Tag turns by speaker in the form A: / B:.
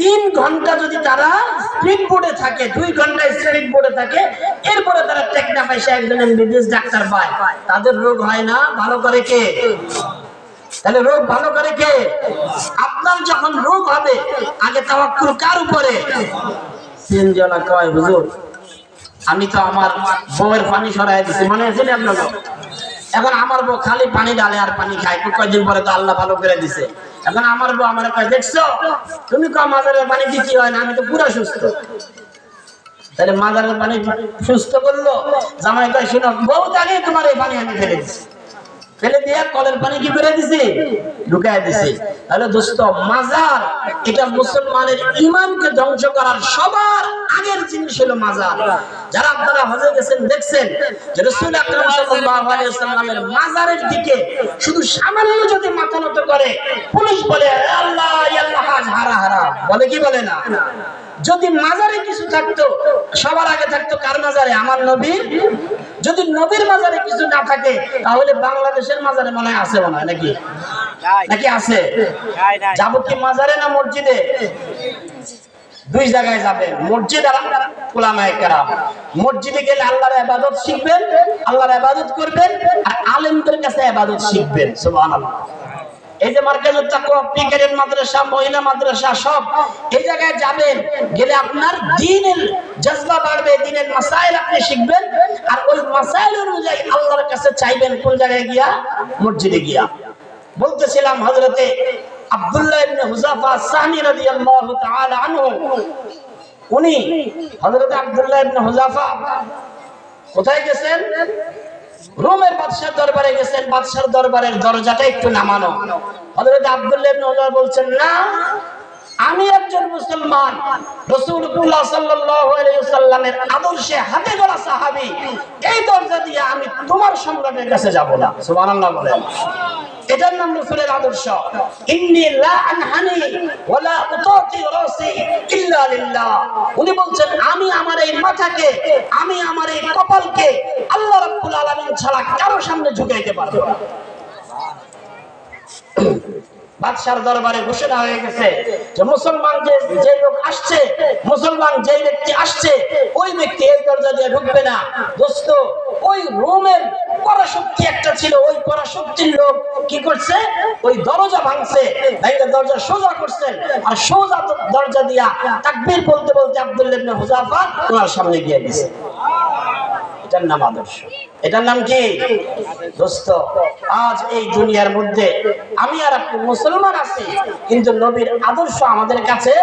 A: তিন ঘণ্টা যদি তারা স্পিড বোর্ডে থাকে, দুই ঘণ্টা স্পিড বোর্ডে থাকে, এরপরে তারা টেকনা পয়সা একজন এমবিবিএস ডাক্তার পায়। তাদের রোগ হয় না, ভালো করে কে? তাহলে রোগ ভালো করে কে? আপনার যখন রোগ হবে, আগে তাওয়াক্কুল কার উপরে? তিনজনা কয়, হুজুর? আমি তো আমার বউয়ের পানি সরাই দিছি, মনে আছে না আপনার? এখন আমার বউ খালি পানি ডালে আর পানি খায়। কয়েকদিন পরে তো আল্লাহ ভালো করে দিছে। এখন আমার বউ আমার কয়, দেখছ? তুমি কম মাজারের পানি দিতে হয় না? আমি তো পুরো সুস্থ। তাহলে মাজারের পানি সুস্থ করল জামাই কয়, শুনো, বউ আগে তোমার এই পানি আমি ফেলে দিছি। ফেলে দিয়ে কলের পানি কি করে দিছি? ঢুকাই দিছি। তাহলে দোস্ত, মাজার, এটা মুসলমানের ইমানকে ধ্বংস করার সবার আগের জিনিস হলো মাজার। যারা আপনারা হজে গেছেন দেখছেন যে রাসূল আকরাম সাল্লাল্লাহু আলাইহি ওয়াসাল্লামের মাজারের দিকে শুধু সামান্য যদি মাথা নত করে পুলিশ বলে আল্লাহ আল্লাহ হারা হারা। বলে কি বলে না? যদি মাজারে কিছু থাকতো সবার আগে থাকতো কার মাজারে? আমার নবীর? যদি নবীর মাজারে কিছু না থাকে তাহলে বাংলাদেশের মাজারে মনে হয় আছে মনে হয় নাকি? নাকি আছে? যাব কি মাজারে না মসজিদে? দুই জায়গায় যাবেন মসজিদ আর ওলামায়ে কেরাম। মসজিদে গেলে আল্লাহর ইবাদত শিখবেন, আল্লাহর ইবাদত করবেন, আর আলেমদের কাছে ইবাদত শিখবেন এই যে মার্কাজুত তাকওয়া পিকারের মাদ্রাসা, মহিলা মাদ্রাসা, সব এই জায়গায় যাবেন, গেলে আপনার দ্বীনের জজবা বাড়বে দ্বীনের মাসাইল আপনি শিখবেন, আর ওই মাসাইল অনুযায়ী আল্লাহর কাছে চাইবেন কোন জায়গায় গিয়া? মসজিদে গিয়া। বলতেছিলাম হযরতে আব্দুল্লাহ ইবনে হুযাফা সাহনি রাদিয়াল্লাহু তাআলা আনহু উনি হযরতে আব্দুল্লাহ ইবনে কোথায় গেছেন? রোমের বাদশার দরবারে গেছেন। বাদশার দরবারের দরজাটা একটু নামানো। হযরত আব্দুল্লাহ ইবনে বলছেন, না, আমি একজন মুসলমান। আলাইহি ওয়াসাল্লামের আদর্শে হাতে গড়া সাহাবী। এই দরজা দিয়ে আমি তোমার সম্রাটের কাছে যাব না। সুবহানাল্লাহ বলেন। এটার নাম রাসূলের আদর্শ। ইন্নী লা আনহানি ওয়ালা উতাতি রাসি উনি বলছেন, আমি আমার এই মাথাকে, আমি আমার এই কপালকে আল্লাহ রাব্বুল আলামিন ছাড়া কারও সামনে ঝুঁকাইতে পারব বাদশার দরবারে ঘোষণা হয়ে গেছে যে, মুসলমান যে যে লোক আসছে, মুসলমান যে ব্যক্তি আসছে, ওই ব্যক্তি এই দরজা দিয়ে ঢুকবে না। দোস্ত, ওই রোমের পরাশক্তি একটা ছিল, ওই পরাশক্তির লোক কি করছে? ওই দরজা ভাঙছে দরজা সোজা করছেন আর সোজা দ- দরজা দিয়া তাকবীর বলতে বলতে আব্দুল্লাহ হুযাফা ওনার সামনে গিয়ে দিছে এটার নাম আদর্শ। এটার নাম কি? দোস্ত, আজ এই দুনিয়ার মধ্যে আমি আর আপনি মুসলমান আছি, কিন্তু নবীর আদর্শ আমাদের কাছে